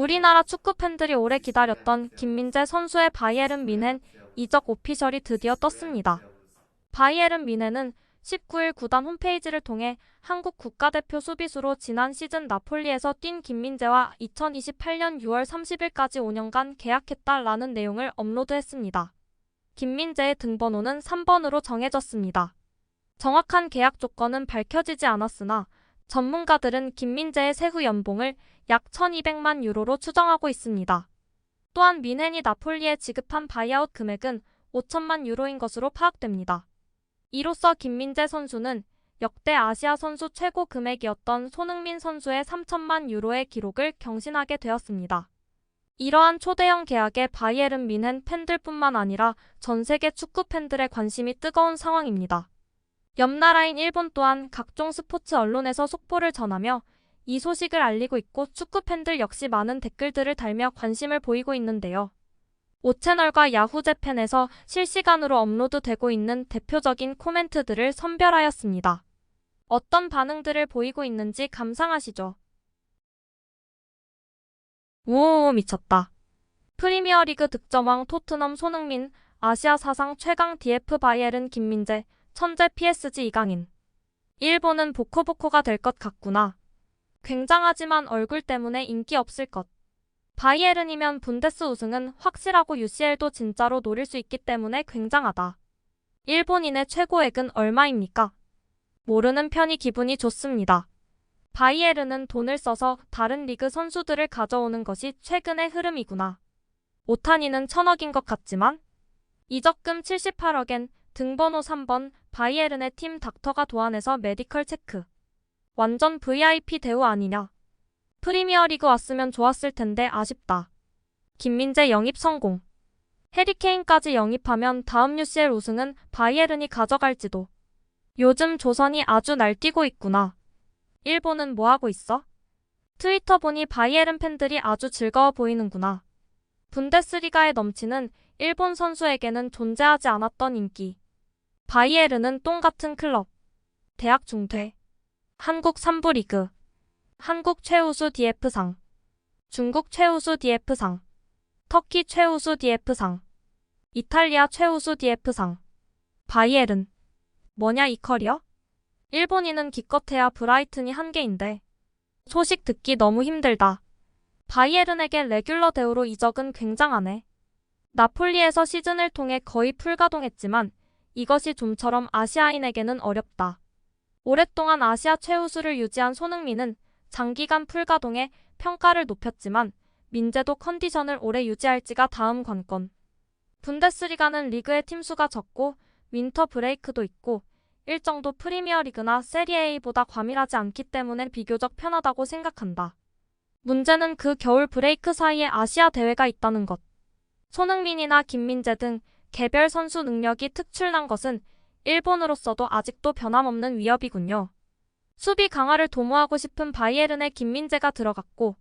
우리나라 축구 팬들이 오래 기다렸던 김민재 선수의 바이에른 뮌헨 이적 오피셜이 드디어 떴습니다. 바이에른 뮌헨은 19일 구단 홈페이지를 통해 한국 국가대표 수비수로 지난 시즌 나폴리에서 뛴 김민재와 2028년 6월 30일까지 5년간 계약했다라는 내용을 업로드했습니다. 김민재의 등번호는 3번으로 정해졌습니다. 정확한 계약 조건은 밝혀지지 않았으나 전문가들은 김민재의 세후 연봉을 약 1200만 유로로 추정하고 있습니다. 또한 미넨이 나폴리에 지급한 바이아웃 금액은 5천만 유로인 것으로 파악됩니다. 이로써 김민재 선수는 역대 아시아 선수 최고 금액이었던 손흥민 선수의 3천만 유로의 기록을 경신하게 되었습니다. 이러한 초대형 계약에 바이에른 뮌헨 팬들뿐만 아니라 전 세계 축구 팬들의 관심이 뜨거운 상황입니다. 옆 나라인 일본 또한 각종 스포츠 언론에서 속보를 전하며 이 소식을 알리고 있고 축구 팬들 역시 많은 댓글들을 달며 관심을 보이고 있는데요. 오채널과 야후 재팬에서 실시간으로 업로드되고 있는 대표적인 코멘트들을 선별하였습니다. 어떤 반응들을 보이고 있는지 감상하시죠. 우오 미쳤다. 프리미어리그 득점왕 토트넘 손흥민, 아시아 사상 최강 DF 바이에른 김민재, 천재 PSG 이강인. 일본은 보코보코가 될 것 같구나. 굉장하지만 얼굴 때문에 인기 없을 것. 바이에른이면 분데스 우승은 확실하고 UCL도 진짜로 노릴 수 있기 때문에 굉장하다. 일본인의 최고액은 얼마입니까? 모르는 편이 기분이 좋습니다. 바이에른은 돈을 써서 다른 리그 선수들을 가져오는 것이 최근의 흐름이구나. 오타니는 천억인 것 같지만 이적금 78억엔 등번호 3번 바이에른의 팀 닥터가 도안해서 메디컬 체크. 완전 VIP 대우 아니냐. 프리미어리그 왔으면 좋았을 텐데 아쉽다. 김민재 영입 성공. 해리케인까지 영입하면 다음 UCL 우승은 바이에른이 가져갈지도. 요즘 조선이 아주 날뛰고 있구나. 일본은 뭐하고 있어? 트위터 보니 바이에른 팬들이 아주 즐거워 보이는구나. 분데스리가에 넘치는 일본 선수에게는 존재하지 않았던 인기. 바이에른은 똥 같은 클럽. 대학 중퇴. 한국 3부 리그. 한국 최우수 DF상. 중국 최우수 DF상. 터키 최우수 DF상. 이탈리아 최우수 DF상. 바이에른. 뭐냐 이 커리어? 일본인은 기껏해야 브라이튼이 한 개인데. 소식 듣기 너무 힘들다. 바이에른에게 레귤러 대우로 이적은 굉장하네. 나폴리에서 시즌을 통해 거의 풀가동했지만 이것이 좀처럼 아시아인에게는 어렵다. 오랫동안 아시아 최우수를 유지한 손흥민은 장기간 풀가동해 평가를 높였지만 민재도 컨디션을 오래 유지할지가 다음 관건. 분데스리가는 리그의 팀수가 적고 윈터 브레이크도 있고 일정도 프리미어리그나 세리에이보다 과밀하지 않기 때문에 비교적 편하다고 생각한다. 문제는 그 겨울 브레이크 사이에 아시아 대회가 있다는 것. 손흥민이나 김민재 등 개별 선수 능력이 특출난 것은 일본으로서도 아직도 변함없는 위협이군요. 수비 강화를 도모하고 싶은 바이에른의 김민재가 들어갔고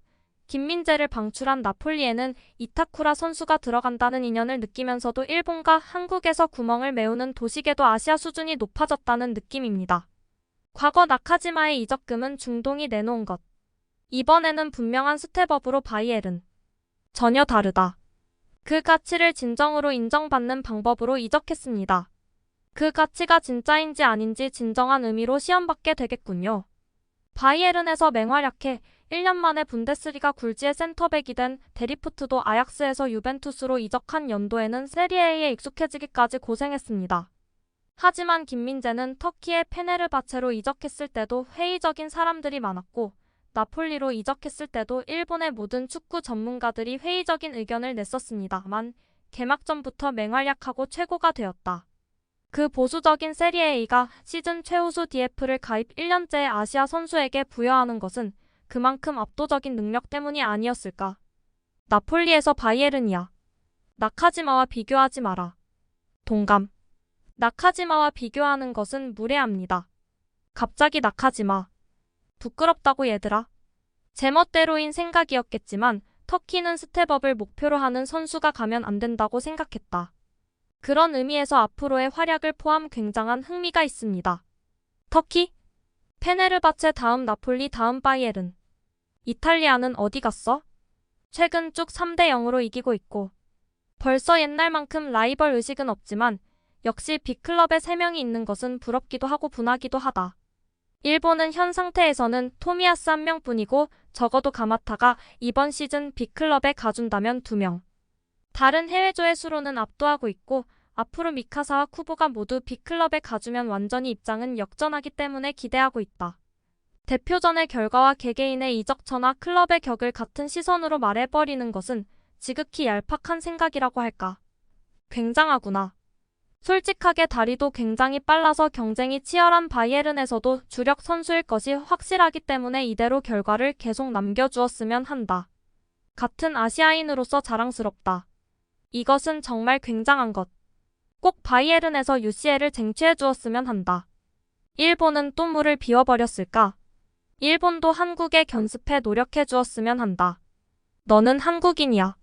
김민재를 방출한 나폴리에는 이타쿠라 선수가 들어간다는 인연을 느끼면서도 일본과 한국에서 구멍을 메우는 도시계도 아시아 수준이 높아졌다는 느낌입니다. 과거 나카지마의 이적금은 중동이 내놓은 것. 이번에는 분명한 스텝업으로 바이에른. 전혀 다르다. 그 가치를 진정으로 인정받는 방법으로 이적했습니다. 그 가치가 진짜인지 아닌지 진정한 의미로 시험받게 되겠군요. 바이에른에서 맹활약해 1년 만에 분데스리가 굴지의 센터백이 된 데리프트도 아약스에서 유벤투스로 이적한 연도에는 세리에에 익숙해지기까지 고생했습니다. 하지만 김민재는 터키의 페네르바체로 이적했을 때도 회의적인 사람들이 많았고 나폴리로 이적했을 때도 일본의 모든 축구 전문가들이 회의적인 의견을 냈었습니다만 개막전부터 맹활약하고 최고가 되었다. 그 보수적인 세리에이가 시즌 최우수 DF를 가입 1년째 아시아 선수에게 부여하는 것은 그만큼 압도적인 능력 때문이 아니었을까. 나폴리에서 바이에른이야. 나카지마와 비교하지 마라. 동감. 나카지마와 비교하는 것은 무례합니다. 갑자기 나카지마. 부끄럽다고 얘들아. 제멋대로인 생각이었겠지만 터키는 스텝업을 목표로 하는 선수가 가면 안 된다고 생각했다. 그런 의미에서 앞으로의 활약을 포함 굉장한 흥미가 있습니다. 터키? 페네르바체 다음 나폴리 다음 바이에른. 이탈리아는 어디 갔어? 최근 쭉 3대 0으로 이기고 있고 벌써 옛날만큼 라이벌 의식은 없지만 역시 빅클럽에 3명이 있는 것은 부럽기도 하고 분하기도 하다. 일본은 현 상태에서는 토미야스 한 명뿐이고 적어도 가마타가 이번 시즌 빅클럽에 가준다면 2명. 다른 해외 조회 수로는 압도하고 있고 앞으로 미카사와 쿠보가 모두 빅클럽에 가주면 완전히 입장은 역전하기 때문에 기대하고 있다. 대표전의 결과와 개개인의 이적처나 클럽의 격을 같은 시선으로 말해버리는 것은 지극히 얄팍한 생각이라고 할까. 굉장하구나. 솔직하게 다리도 굉장히 빨라서 경쟁이 치열한 바이에른에서도 주력 선수일 것이 확실하기 때문에 이대로 결과를 계속 남겨주었으면 한다. 같은 아시아인으로서 자랑스럽다. 이것은 정말 굉장한 것. 꼭 바이에른에서 UCL을 쟁취해 주었으면 한다. 일본은 또 물을 비워버렸을까? 일본도 한국에 견습해 노력해 주었으면 한다. 너는 한국인이야.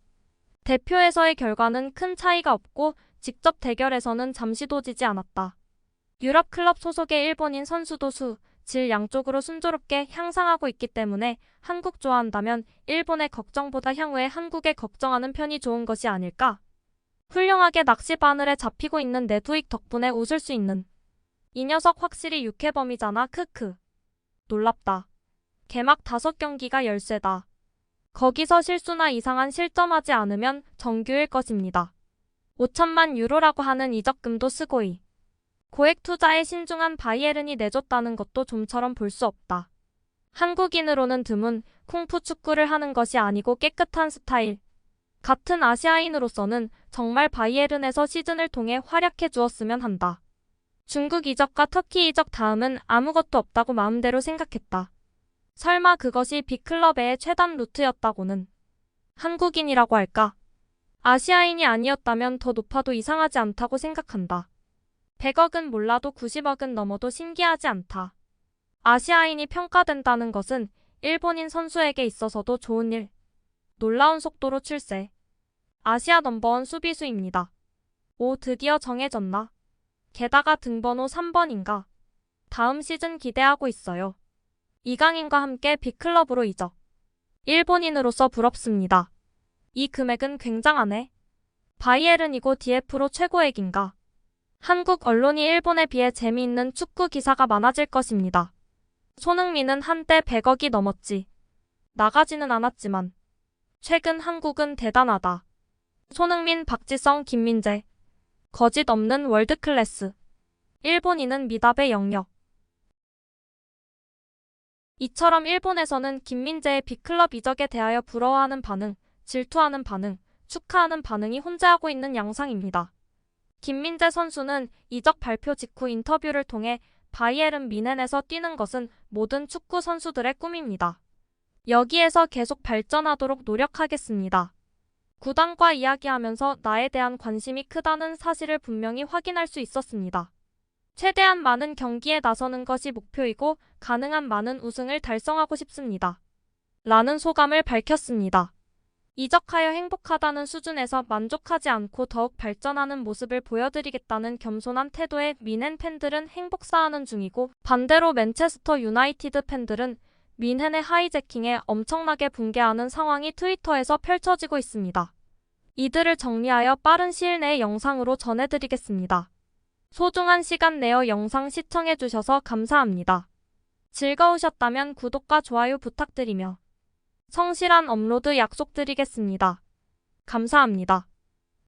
대표에서의 결과는 큰 차이가 없고 직접 대결에서는 잠시도 지지 않았다. 유럽 클럽 소속의 일본인 선수도 수, 질 양쪽으로 순조롭게 향상하고 있기 때문에 한국 좋아한다면 일본의 걱정보다 향후에 한국에 걱정하는 편이 좋은 것이 아닐까? 훌륭하게 낚시 바늘에 잡히고 있는 내두익 덕분에 웃을 수 있는 이 녀석 확실히 육해범이잖아 크크. 놀랍다. 개막 다섯 경기가 열세다. 거기서 실수나 이상한 실점하지 않으면 정규일 것입니다. 5천만 유로라고 하는 이적금도 쓰고이. 고액 투자에 신중한 바이에른이 내줬다는 것도 좀처럼 볼 수 없다. 한국인으로는 드문 쿵푸 축구를 하는 것이 아니고 깨끗한 스타일. 같은 아시아인으로서는 정말 바이에른에서 시즌을 통해 활약해 주었으면 한다. 중국 이적과 터키 이적 다음은 아무것도 없다고 마음대로 생각했다. 설마 그것이 빅클럽의 최단 루트였다고는. 한국인이라고 할까? 아시아인이 아니었다면 더 높아도 이상하지 않다고 생각한다. 100억은 몰라도 90억은 넘어도 신기하지 않다. 아시아인이 평가된다는 것은 일본인 선수에게 있어서도 좋은 일. 놀라운 속도로 출세. 아시아 넘버원 수비수입니다. 오, 드디어 정해졌나? 게다가 등번호 3번인가? 다음 시즌 기대하고 있어요. 이강인과 함께 빅클럽으로 이적. 일본인으로서 부럽습니다. 이 금액은 굉장하네. 바이에른이고 DF로 최고액인가? 한국 언론이 일본에 비해 재미있는 축구 기사가 많아질 것입니다. 손흥민은 한때 100억이 넘었지. 나가지는 않았지만 최근 한국은 대단하다. 손흥민, 박지성, 김민재. 거짓 없는 월드클래스. 일본인은 미답의 영역. 이처럼 일본에서는 김민재의 빅클럽 이적에 대하여 부러워하는 반응, 질투하는 반응, 축하하는 반응이 혼재하고 있는 양상입니다. 김민재 선수는 이적 발표 직후 인터뷰를 통해 바이에른 미넨에서 뛰는 것은 모든 축구 선수들의 꿈입니다. 여기에서 계속 발전하도록 노력하겠습니다. 구단과 이야기하면서 나에 대한 관심이 크다는 사실을 분명히 확인할 수 있었습니다. 최대한 많은 경기에 나서는 것이 목표이고 가능한 많은 우승을 달성하고 싶습니다. 라는 소감을 밝혔습니다. 이적하여 행복하다는 수준에서 만족하지 않고 더욱 발전하는 모습을 보여드리겠다는 겸손한 태도의 미넨 팬들은 행복 사하는 중이고 반대로 맨체스터 유나이티드 팬들은 민헨의 하이제킹에 엄청나게 붕괴하는 상황이 트위터에서 펼쳐지고 있습니다. 이들을 정리하여 빠른 시일 내에 영상으로 전해드리겠습니다. 소중한 시간 내어 영상 시청해주셔서 감사합니다. 즐거우셨다면 구독과 좋아요 부탁드리며 성실한 업로드 약속드리겠습니다. 감사합니다.